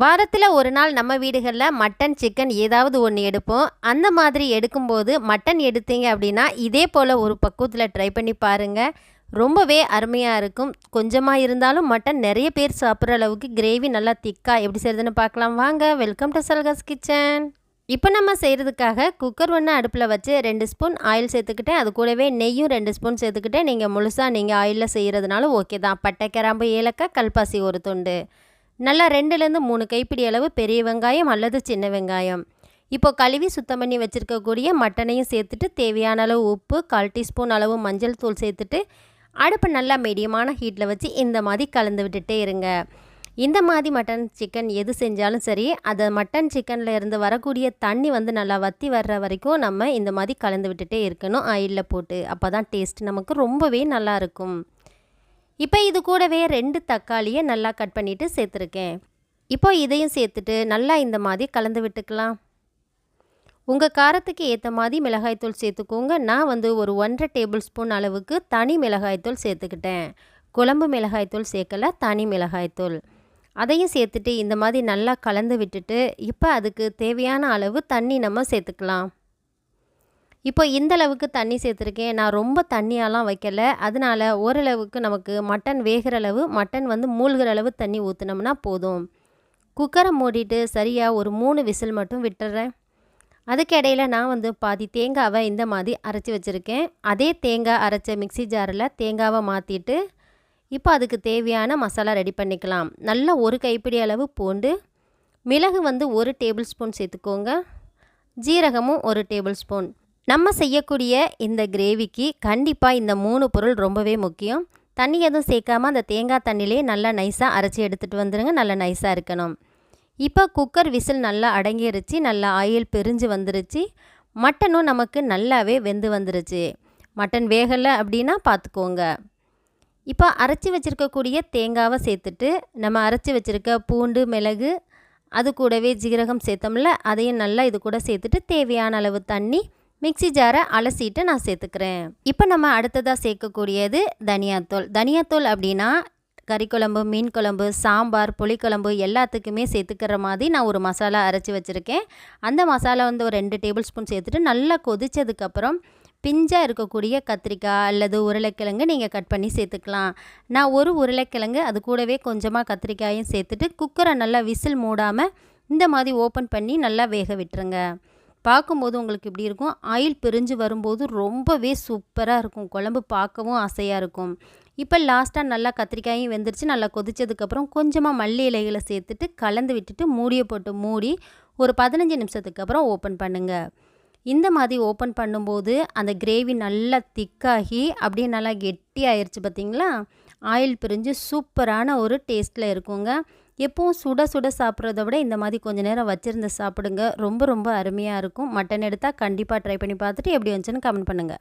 வாரத்தில் ஒரு நாள் நம்ம வீடுகளில் மட்டன் சிக்கன் ஏதாவது ஒன்று எடுப்போம். அந்த மாதிரி எடுக்கும்போது மட்டன் எடுத்தீங்க அப்படின்னா இதே போல் ஒரு பக்குவத்தில் ட்ரை பண்ணி பாருங்கள் ரொம்பவே அருமையாக இருக்கும். கொஞ்சமாக இருந்தாலும் மட்டன் நிறைய பேர் சாப்பிட்ற அளவுக்கு கிரேவி நல்லா திக்காக எப்படி செய்கிறதுன்னு பார்க்கலாம். வாங்க வெல்கம் டு சல்காஸ் கிச்சன் இப்போ நம்ம செய்கிறதுக்காக குக்கர் ஒன்று அடுப்பில் வச்சு ரெண்டு ஸ்பூன் ஆயில் சேர்த்துக்கிட்டேன். அது கூடவே நெய்யும் ரெண்டு ஸ்பூன் சேர்த்துக்கிட்டேன். நீங்கள் முழுசாக நீங்கள் ஆயிலில் செய்கிறதுனால ஓகே தான். பட்டை கிராம்பு ஏலக்காய் கல்பாசி ஒரு துண்டு. நல்லா ரெண்டுலேருந்து மூணு கைப்பிடி அளவு பெரிய வெங்காயம் அல்லது சின்ன வெங்காயம். இப்போ கழுவி சுத்தம் பண்ணி வச்சுருக்கக்கூடிய மட்டனையும் சேர்த்துட்டு தேவையான அளவு உப்பு கால் டீஸ்பூன் அளவு மஞ்சள் தூள் சேர்த்துட்டு அடுப்பு நல்லா மீடியமான ஹீட்டில் வச்சு இந்த மாதிரி கலந்து விட்டுட்டே இருங்க. இந்த மாதிரி மட்டன் சிக்கன் எது செஞ்சாலும் சரி அதை மட்டன் சிக்கனில் இருந்து வரக்கூடிய தண்ணி வந்து நல்லா வற்றி வர்ற வரைக்கும் நம்ம இந்த மாதிரி கலந்து விட்டுட்டே இருக்கணும். ஆயிலில் போட்டு. அப்போ தான் டேஸ்ட் நமக்கு ரொம்பவே நல்லாயிருக்கும் இப்போ இது கூடவே ரெண்டு தக்காளியை நல்லா கட் பண்ணிவிட்டு சேர்த்துருக்கேன். இப்போ இதையும் சேர்த்துட்டு நல்லா இந்த மாதிரி கலந்து விட்டுக்கலாம். உங்கள் காரத்துக்கு ஏற்ற மாதிரி மிளகாய்த்தூள் சேர்த்துக்கோங்க. நான் வந்து ஒரு ஒன்றரை டேபிள் ஸ்பூன் அளவுக்கு தனி மிளகாய்த்தூள் சேர்த்துக்கிட்டேன். குழம்பு மிளகாய்த்தூள் சேர்க்கல தனி மிளகாய்த்தூள் அதையும் சேர்த்துட்டு இந்த மாதிரி நல்லா கலந்து விட்டுட்டு இப்போ அதுக்கு தேவையான அளவு தண்ணி நம்ம சேர்த்துக்கலாம். இப்போ இந்த அளவுக்கு தண்ணி சேர்த்துருக்கேன். நான் ரொம்ப தண்ணியாலாம் வைக்கல. அதனால ஓரளவுக்கு நமக்கு மட்டன் வேகிற அளவு மட்டன் வந்து மூழ்கிற அளவு தண்ணி ஊற்றினோம்னா போதும். குக்கரை மூடிட்டு சரியாக ஒரு மூணு விசில் மட்டும் விட்டுறேன். அதுக்கு இடையில நான் வந்து பாதி தேங்காவை இந்த மாதிரி அரைச்சி வச்சுருக்கேன். அதே தேங்காய் அரைச்ச மிக்சி ஜாரில் தேங்காவை மாற்றிட்டு இப்போ அதுக்கு தேவையான மசாலா ரெடி பண்ணிக்கலாம். நல்லா ஒரு கைப்பிடி அளவு பூண்டு மிளகு வந்து ஒரு டேபிள் ஸ்பூன் சேர்த்துக்கோங்க. ஜீரகமும் ஒரு டேபிள் ஸ்பூன். நம்ம செய்யக்கூடிய இந்த கிரேவிக்கு கண்டிப்பாக இந்த மூணு பொருள் ரொம்பவே முக்கியம். தண்ணி எதுவும் சேர்க்காம அந்த தேங்காய் தண்ணிலே நல்லா நைஸாக அரைச்சி எடுத்துகிட்டு வந்துடுங்க நல்லா நைஸாக இருக்கணும். இப்போ குக்கர் விசில் நல்லா அடங்கிருச்சு. நல்லா ஆயில் பிரிஞ்சு வந்துருச்சு. மட்டனும் நமக்கு நல்லாவே வெந்து வந்துருச்சு. மட்டன் வேகலை அப்படின்னா பார்த்துக்கோங்க இப்போ அரைச்சி வச்சுருக்கக்கூடிய தேங்காவை சேர்த்துட்டு நம்ம அரைச்சி வச்சுருக்க பூண்டு மிளகு அது கூடவே ஜீரகம் சேர்த்தோம்ல அதையும் நல்லா இது கூட சேர்த்துட்டு தேவையான அளவு தண்ணி மிக்சி ஜாரை அலசிட்டு நான் சேர்த்துக்கிறேன். இப்போ நம்ம அடுத்ததாக சேர்க்கக்கூடியது தனியாத்தூள். தனியாத்தூள் அப்படின்னா கறி குழம்பு மீன் குழம்பு சாம்பார் புளிக்குழம்பு எல்லாத்துக்குமே சேர்த்துக்கிற மாதிரி நான் ஒரு மசாலா அரைச்சி வச்சுருக்கேன். அந்த மசாலா வந்து ஒரு ரெண்டு டேபிள் ஸ்பூன் சேர்த்துட்டு நல்லா கொதித்ததுக்கப்புறம் பிஞ்சாக இருக்கக்கூடிய கத்திரிக்காய் அல்லது உருளைக்கிழங்கு நீங்கள் கட் பண்ணி சேர்த்துக்கலாம். நான் ஒரு உருளைக்கிழங்கு அது கூடவே கொஞ்சமாக கத்திரிக்காயும் சேர்த்துட்டு குக்கரை நல்லா விசில் மூடாமல் இந்த மாதிரி ஓப்பன் பண்ணி நல்லா வேக விட்டுருங்க. பார்க்கும்போது உங்களுக்கு இப்படி இருக்கும். ஆயில் பிரிஞ்சு வரும்போது ரொம்பவே சூப்பராக இருக்கும். குழம்பு பார்க்கவும் ஆசையாக இருக்கும். இப்போ லாஸ்ட்டாக நல்லா கத்திரிக்காயும் வெந்துருச்சு. நல்லா கொதித்ததுக்கப்புறம் கொஞ்சமாக மல்லி இலைகளை சேர்த்துட்டு கலந்து விட்டுட்டு மூடியை போட்டு மூடி ஒரு பதினஞ்சு நிமிஷத்துக்கு அப்புறம் ஓப்பன் பண்ணுங்கள் இந்த மாதிரி ஓப்பன் பண்ணும்போது அந்த கிரேவி நல்லா திக்காகி அப்படியே நல்லா கெட்டி ஆயிடுச்சு பார்த்தீங்களா ஆயில் பிரிஞ்சு சூப்பரான ஒரு டேஸ்ட்டில் இருக்குங்க. எப்பவும் சுட சுட சாப்பிட்றத விட இந்த மாதிரி கொஞ்சம் நேரம் வச்சுருந்து சாப்பிடுங்க. ரொம்ப ரொம்ப அருமையாக இருக்கும். மட்டன் எடுத்தால் கண்டிப்பாக ட்ரை பண்ணி பார்த்துட்டு எப்படி வந்துச்சுன்னு கமெண்ட் பண்ணுங்கள்